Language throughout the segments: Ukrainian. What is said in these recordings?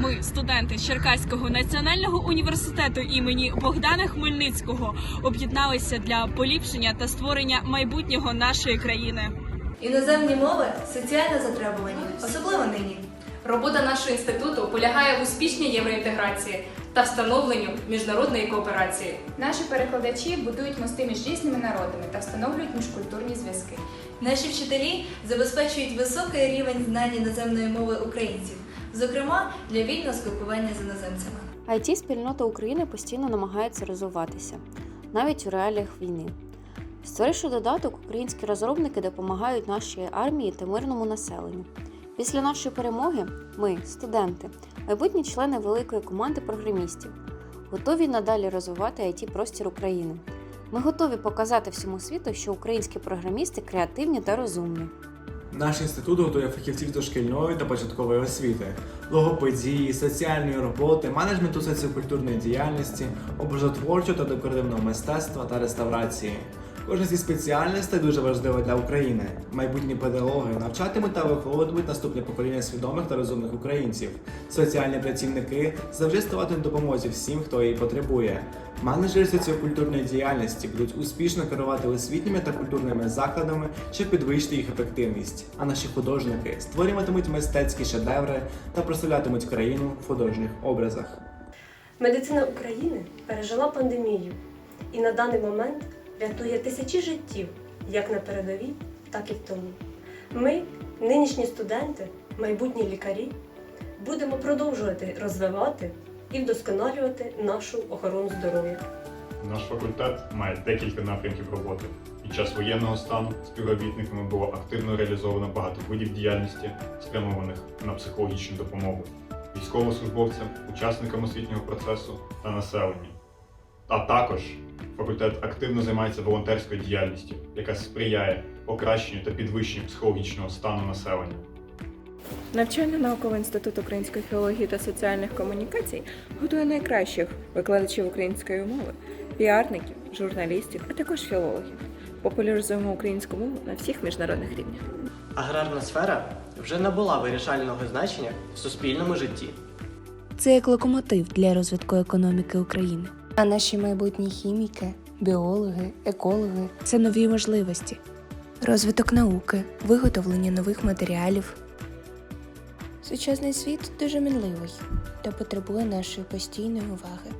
Ми, студенти Черкаського національного університету імені Богдана Хмельницького, об'єдналися для поліпшення та створення майбутнього нашої країни. Іноземні мови соціально затребувані, особливо нині. Робота нашого інституту полягає в успішній євроінтеграції та встановленню міжнародної кооперації. Наші перекладачі будують мости між різними народами та встановлюють міжкультурні зв'язки. Наші вчителі забезпечують високий рівень знань іноземної мови українців, зокрема для вільного спілкування з іноземцями. it спільнота України постійно намагається розвиватися, навіть у реаліях війни. Створивши додаток, українські розробники допомагають нашій армії та мирному населенню. Після нашої перемоги ми, студенти, майбутні члени великої команди програмістів, готові надалі розвивати it простір України. Ми готові показати всьому світу, що українські програмісти креативні та розумні. Наш інститут готує фахівців дошкільної та початкової освіти, логопедії, соціальної роботи, менеджменту соціокультурної діяльності, образотворчого та декоративного мистецтва та реставрації. Кожна зі спеціальностей дуже важлива для України. Майбутні педагоги навчатимуть та виховуватимуть наступне покоління свідомих та розумних українців. Соціальні працівники завжди ставатимуть допомозі всім, хто її потребує. Менеджери соціокультурної діяльності будуть успішно керувати освітніми та культурними закладами, щоб підвищити їх ефективність. А наші художники створюватимуть мистецькі шедеври та прославлятимуть країну в художніх образах. Медицина України пережила пандемію і на даний момент рятує тисячі життів як на передовій, так і в тому. Ми, нинішні студенти, майбутні лікарі, будемо продовжувати розвивати і вдосконалювати нашу охорону здоров'я. Наш факультет має декілька напрямків роботи. Під час воєнного стану співробітниками було активно реалізовано багато видів діяльності, спрямованих на психологічну допомогу військовослужбовцям, учасникам освітнього процесу та населенню. А також факультет активно займається волонтерською діяльністю, яка сприяє покращенню та підвищенню психологічного стану населення. Навчально-науковий інститут української філології та соціальних комунікацій готує найкращих викладачів української мови, піарників, журналістів, а також філологів. Популяризуємо українську мову на всіх міжнародних рівнях. Аграрна сфера вже набула вирішального значення в суспільному житті. Це як локомотив для розвитку економіки України. А наші майбутні хіміки, біологи, екологи Це нові можливості, розвиток науки, виготовлення нових матеріалів. Сучасний світ дуже мінливий та потребує нашої постійної уваги.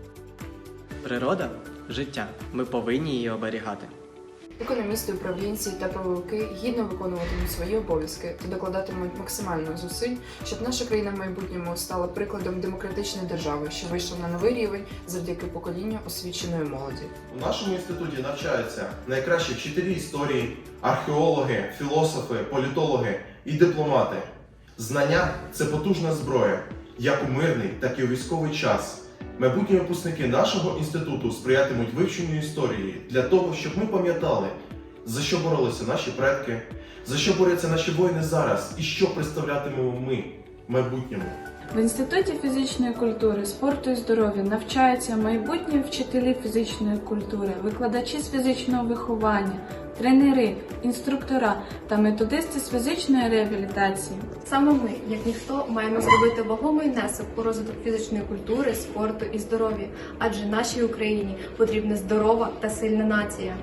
Природа життя. Ми повинні її оберігати. Економісти, управлінці та правовики гідно виконуватимуть свої обов'язки та докладатимуть максимально зусиль, щоб наша країна в майбутньому стала прикладом демократичної держави, що вийшла на новий рівень завдяки поколінню освіченої молоді. У нашому інституті навчаються найкращі вчителі історії, археологи, філософи, політологи і дипломати. Знання це потужна зброя, як у мирний, так і у військовий час. Майбутні випускники нашого інституту сприятимуть вивченню історії для того, щоб ми пам'ятали, за що боролися наші предки, за що борються наші воїни зараз і що представлятимемо ми в майбутньому. В інституті фізичної культури, спорту і здоров'я навчаються майбутні вчителі фізичної культури, викладачі з фізичного виховання, тренери, інструктора та методисти з фізичної реабілітації. Саме ми, як ніхто, маємо зробити вагомий внесок у розвиток фізичної культури, спорту і здоров'я, адже нашій Україні потрібна здорова та сильна нація.